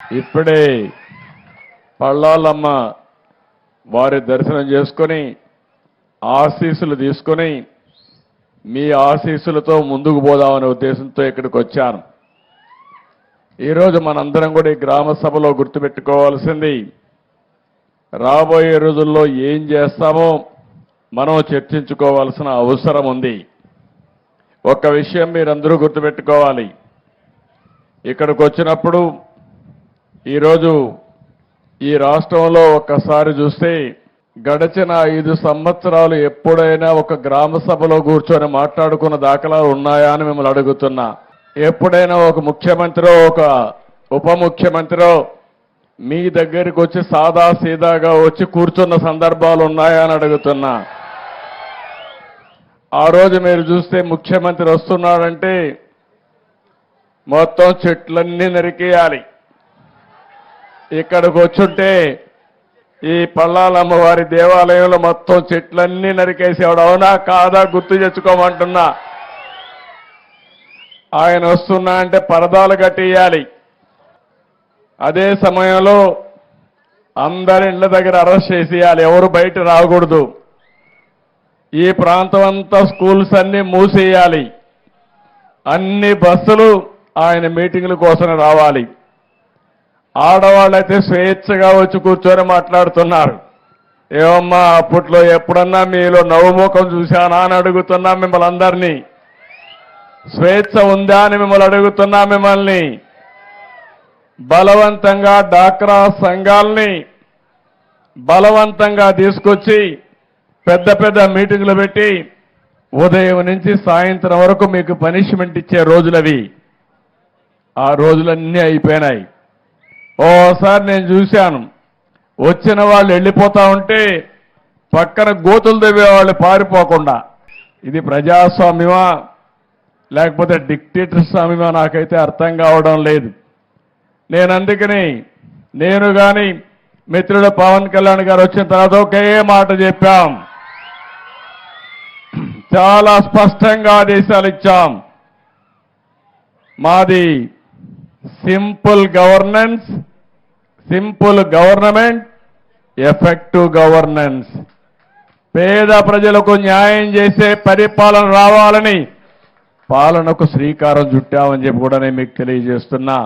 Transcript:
ఇప్పుడే పళ్ళాలమ్మ వారి దర్శనం చేసుకొని ఆశీస్సులు తీసుకొని మీ ఆశీస్సులతో ముందుకు పోదామనే ఉద్దేశంతో ఇక్కడికి వచ్చాను. ఈరోజు మనందరం కూడా ఈ గ్రామ సభలో గుర్తుపెట్టుకోవాల్సింది రాబోయే రోజుల్లో ఏం చేస్తామో మనం చర్చించుకోవాల్సిన అవసరం ఉంది. ఒక్క విషయం మీరందరూ గుర్తుపెట్టుకోవాలి. ఇక్కడికి వచ్చినప్పుడు ఈరోజు ఈ రాష్ట్రంలో ఒక్కసారి చూస్తే గడిచిన ఐదు సంవత్సరాలు ఎప్పుడైనా ఒక గ్రామ సభలో కూర్చొని మాట్లాడుకున్న దాఖలాలు ఉన్నాయా అని మిమ్మల్ని అడుగుతున్నా. ఎప్పుడైనా ఒక ముఖ్యమంత్రో ఒక ఉప ముఖ్యమంత్రో మీ దగ్గరికి వచ్చి సాదా సీదాగా వచ్చి కూర్చున్న సందర్భాలు ఉన్నాయా అని అడుగుతున్నా. ఆ రోజు మీరు చూస్తే ముఖ్యమంత్రి వస్తున్నాడంటే మొత్తం చెట్లన్నీ నరికేయాలి. ఇక్కడికి వచ్చుంటే ఈ పల్లాలమ్మవారి దేవాలయంలో మొత్తం చెట్లన్నీ నరికేసేవాడు. అవునా కాదా గుర్తు తెచ్చుకోమంటున్నా. ఆయన వస్తున్నా అంటే పరదాలు కట్టేయాలి. అదే సమయంలో అందరి ఇళ్ళ దగ్గర అరెస్ట్ చేసేయాలి. ఎవరు బయట రాకూడదు. ఈ ప్రాంతం అంతా స్కూల్స్ అన్ని మూసేయాలి. అన్ని బస్సులు ఆయన మీటింగుల కోసం రావాలి. ఆడవాళ్ళైతే స్వేచ్ఛగా వచ్చి కూర్చొని మాట్లాడుతున్నారు. ఏమమ్మా అప్పట్లో ఎప్పుడన్నా మీలో నవ్వుముఖం చూశానా అని అడుగుతున్నా మిమ్మల్ని అందరినీ. స్వేచ్ఛ ఉందా అని మిమ్మల్ని అడుగుతున్నా మిమ్మల్ని. బలవంతంగా డాక్రా సంఘాల్ని బలవంతంగా తీసుకొచ్చి పెద్ద పెద్ద మీటింగులు పెట్టి ఉదయం నుంచి సాయంత్రం వరకు మీకు పనిష్మెంట్ ఇచ్చే రోజులవి. ఆ రోజులన్నీ అయిపోయినాయి. ఓసారి నేను చూశాను. వచ్చిన వాళ్ళు వెళ్ళిపోతా ఉంటే పక్కన గోతులు తవ్వే వాళ్ళు పారిపోకుండా. ఇది ప్రజాస్వామ్యమా? లేకపోతే డిక్టేటర్ స్వామ్యమా? నాకైతే అర్థం కావడం లేదు. నేను అందుకని నేను కానీ మిత్రుడు పవన్ కళ్యాణ్ గారు వచ్చిన తర్వాత ఒకే మాట చెప్పాం. చాలా స్పష్టంగా ఆదేశాలు ఇచ్చాం. మాది simple governance simple government effective governance. పేద ప్రజలకు న్యాయం చేసే పరిపాలన రావాలని పాలనకు శ్రీకారం చుట్టామని చెప్పి కూడా నేను మీకు తెలియజేస్తున్నా.